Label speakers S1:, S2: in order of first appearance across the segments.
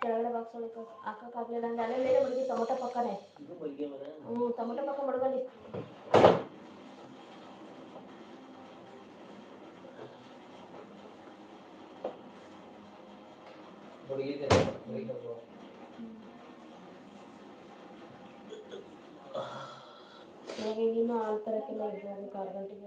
S1: ಕೆಳಗಡೆ ಬಾಕ್ಸ್ ಒಳಗೆ ಹಾಕಕ್ಕಾಗಲಿಲ್ಲ ಟೊಮೊಟೊ ಪಕ್ಕನೆ. ಟೊಮೊಟೊ ಪಕ್ಕ ಮಡಗಲಿ ಇವಾಗ ಇನ್ನೂ ಹಾಲು ತರಕ್ಕೆಲ್ಲ ಇದೆ ಅದಕ್ಕೆ ಗಂಟೆಗೆ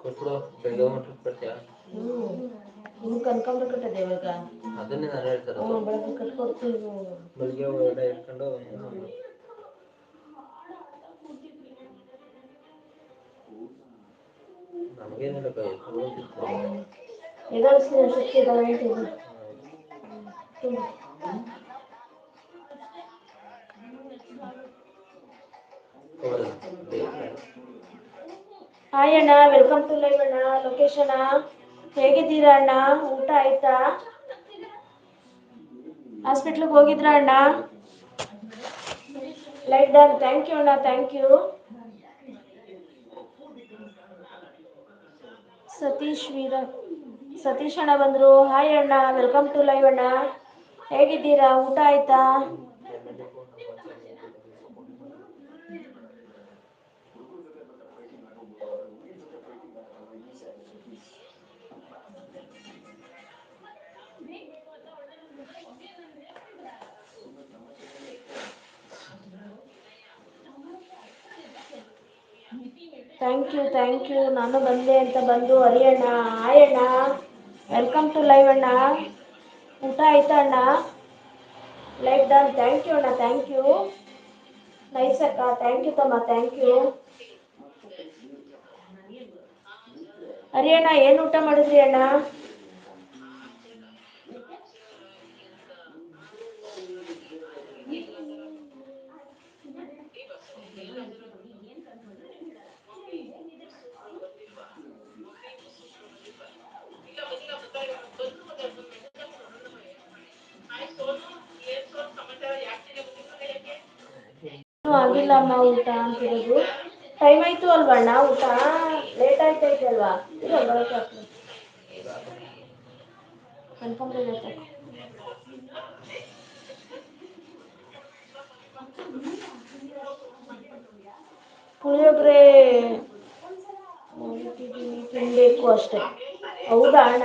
S2: ಕೊಟ್ಬಿಡು ಬೆಳಗ್ಗೆ ಮಟ್ಟ ಕೊಡ್ತೀಯಾ
S1: ಇನ್ನು ಕನ್ಕಾಂಬ್ರ ಕಟ್ಟದೆ ಇವಾಗ.
S2: ಅದನ್ನೇ ನಾನು ಹೇಳ್ತಾರೆ
S1: ಹ್ಞೂ ಬೆಳಗ್ಗೆ ಕಟ್ಕೊಡ್ತೀವಿ
S2: ಬೆಳಗ್ಗೆ ಒಳಗಡೆ ಇಟ್ಕೊಂಡು ನಮಗೇನಿಲ್ಲ ಕೈ
S1: ಎದುರಿಸ್ತೀನಿ ಶಕ್ತಿ ಹೇಳ್ತೀನಿ. ತುಂಬ ಹಾಯ್ ಅಣ್ಣ ವೆಲ್ಕಮ್ ಟು ಲೈವ್ ಅಣ್ಣ. ಲೊಕೇಶನ ಹೇಗಿದ್ದೀರಾ ಅಣ್ಣ? ಊಟ ಆಯ್ತಾ? ಹಾಸ್ಪಿಟ್ಲಿಗೆ ಹೋಗಿದ್ರ ಅಣ್ಣ? ಲೈಟ್ ಡನ್ ಥ್ಯಾಂಕ್ ಯು ಅಣ್ಣ ಥ್ಯಾಂಕ್ ಯು ಸತೀಶ್ ವೀರ, ಸತೀಶ್ ಅಣ್ಣ ಬಂದರು. ಹಾಯ್ ಅಣ್ಣ ವೆಲ್ಕಮ್ ಟು ಲೈವ್ ಅಣ್ಣ. ಹೇಗಿದ್ದೀರಾ? ಊಟ ಆಯ್ತಾ? ಥ್ಯಾಂಕ್ ಯು ಥ್ಯಾಂಕ್ ಯು ನಾನು ಬಂದೆ ಅಂತ ಬಂದು, ಹರಿಯಣ್ಣ ಹಾಯ್ ವೆಲ್ಕಮ್ ಟು ಲೈವ್ ಅಣ್ಣ. ಊಟ ಆಯ್ತಾ, ಅಣ್ಣ? ಲೈಕ್ ಡನ್ ಥ್ಯಾಂಕ್ ಯು ಅಣ್ಣ ಥ್ಯಾಂಕ್ ಯು ನೈಸ್ ಅಕ್ಕ ಥ್ಯಾಂಕ್ ಯು ತಮ್ಮ ಥ್ಯಾಂಕ್ ಯು ಹರಿಯಣ್ಣ, ಏನು ಊಟ ಮಾಡಿದ್ರಿ, ಅಣ್ಣ? ಆಗಿಲ್ಲ ಅಮ್ಮ ಊಟ ಅಂತಿರೋದು. ಟೈಮ್ ಆಯ್ತು ಅಲ್ವಾ ಅಣ್ಣ? ಊಟ ಲೇಟ್ ಆಯ್ತೈತೆ ಅಲ್ವಾ? ಇಲ್ಲ ಬರೋಕೆ ಲೇಟ್ ಆಯ್ತು ಪುಳಿಯೋಗರೆ, ತಿನ್ಬೇಕು ಅಷ್ಟೇ. ಹೌದಾ ಅಣ್ಣ?